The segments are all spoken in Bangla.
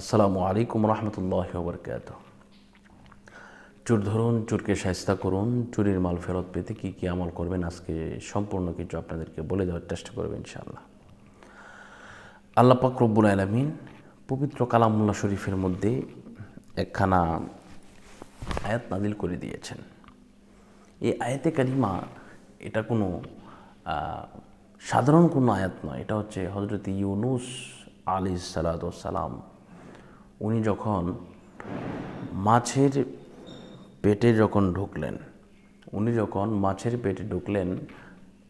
আসসালামু আলাইকুম রহমতুল্লাহ বরকাত চোর ধরুন, চোরকে সাহস্তা করুন, চুরির মাল ফেরত পেতে কী কী আমল করবেন, আজকে সম্পূর্ণ কিছু আপনাদেরকে বলে দেওয়ার চেষ্টা করবেন ইনশাআল্লাহ। আল্লাহ পাক রব্বুল আলমিন পবিত্র কালামুল্লাহ শরীফের মধ্যে একখানা আয়াত নাদিল করে দিয়েছেন। এই আয়াতে কারিমা এটা কোনো সাধারণ কোনো আয়াত নয়, এটা হচ্ছে হজরত ইউনুস আলী সালাম উনি যখন মাছের পেটে যখন ঢুকলেন, উনি যখন মাছের পেটে ঢুকলেন,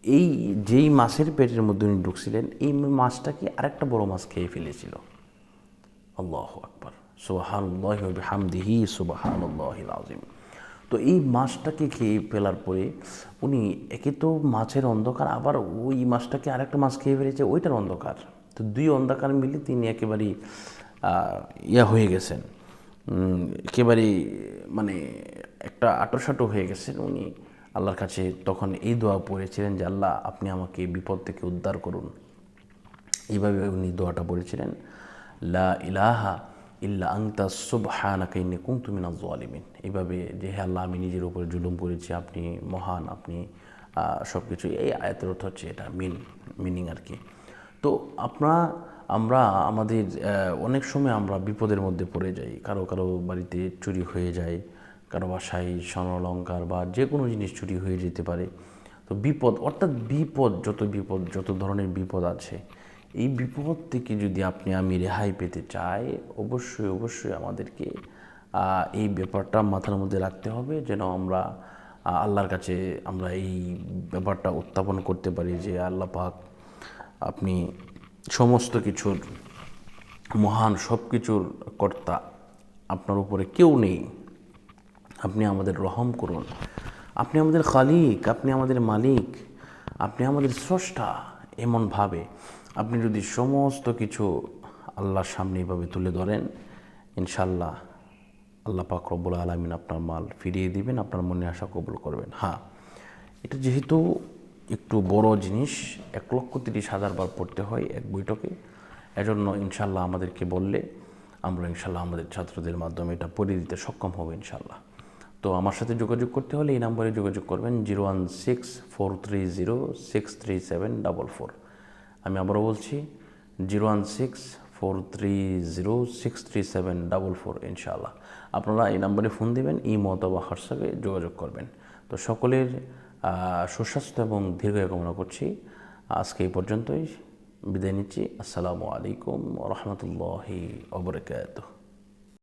এই যেই মাছের পেটের মধ্যে উনি ঢুকছিলেন, এই মাছটাকে আরেকটা বড় মাছ খেয়ে ফেলেছিল? আল্লাহ আকবর। সুবাহানুল্লাহ হামদিহি সুবাহানুল্লাহ আজিম তো এই মাছটাকে খেয়ে ফেলার পরে উনি, একে তো মাছের অন্ধকার, আবার ওই মাছটাকে আরেকটা মাছ খেয়ে ফেলেছে, ওইটার অন্ধকার। তো দুই অন্ধকার মিলে তিনি একেবারেই ইয়া হয়ে গেছেন। একেবারে মানে একটা আটোসাটো হয়ে গেছেন উনি। আল্লাহর কাছে তখন এই দোয়া পড়েছিলেন যে, আল্লাহ, আপনি আমাকে বিপদ থেকে উদ্ধার করুন। এইভাবে উনি দোয়াটা পড়েছিলেন। লা ইলাহা ইল্লা আংতা সুবহানাকা ইন্নী কুনতু মিনাজ জালিমিন। এইভাবে যে, হে আল্লাহ, আমি নিজের উপরে জুলুম করেছি, আপনি মহান, আপনি সব কিছু এই আয়াতের অর্থ হচ্ছে এটা মিন মিনিং আর কি। তো আপনারা আমরা, আমাদের অনেক সময় আমরা বিপদের মধ্যে পড়ে যাই। কারও কারও বাড়িতে চুরি হয়ে যায়, কারও বাসায় স্বর্ণলঙ্কার বা যে কোনো জিনিস চুরি হয়ে যেতে পারে। তো বিপদ, অর্থাৎ বিপদ, যত বিপদ, যত ধরনের বিপদ আছে, এই বিপদ থেকে যদি আপনি, আমি রেহাই পেতে চাই, অবশ্যই অবশ্যই আমাদেরকে এই ব্যাপারটা মাথার মধ্যে রাখতে হবে যেন আমরা আল্লাহর কাছে আমরা এই ব্যাপারটা উত্থাপন করতে পারি যে আল্লাহ পাক আপনি সমস্ত কিছুর মহান সব কিছুর কর্তা আপনার উপরে কেউ নেই। আপনি আমাদের রহম করুন। আপনি আমাদের খালিক, আপনি আমাদের মালিক, আপনি আমাদের স্রষ্টা এমনভাবে। আপনি যদি সমস্ত কিছু আল্লাহর সামনে এইভাবে তুলে ধরেন ইনশাল্লাহ আল্লাহ পাক রব্বুল আলমিন আপনার মাল ফিরিয়ে দিবেন, আপনার মনে আশা কবুল করবেন। হ্যাঁ এটা যেহেতু একটু বড় জিনিস, এক লক্ষ তিরিশ হাজার বার পড়তে হয় এক বৈঠকে। এজন্য ইনশাল্লাহ আমাদেরকে বললে আমরা ইনশাল্লাহ আমাদের ছাত্রদের মাধ্যমে এটা পড়ে দিতে সক্ষম হব ইনশাল্লাহ। তো আমার সাথে যোগাযোগ করতে হলে এই নাম্বারে যোগাযোগ করবেন zero one six four three zero six three seven double four. আমি আবারও বলছি, zero one six four three zero six three seven double four ইনশাআল্লাহ আপনারা এই নাম্বারে ফোন দেবেন, ইমো অথবা হোয়াটসঅ্যাপে যোগাযোগ করবেন। তো সকলের সুস্বাস্থ্য এবং দীর্ঘায় কামনা করছি। আজকে এই পর্যন্তই। বিদায় নিচ্ছি। আসসালামু আলাইকুম রহমতুল্লাহি ওবরাকাতুহ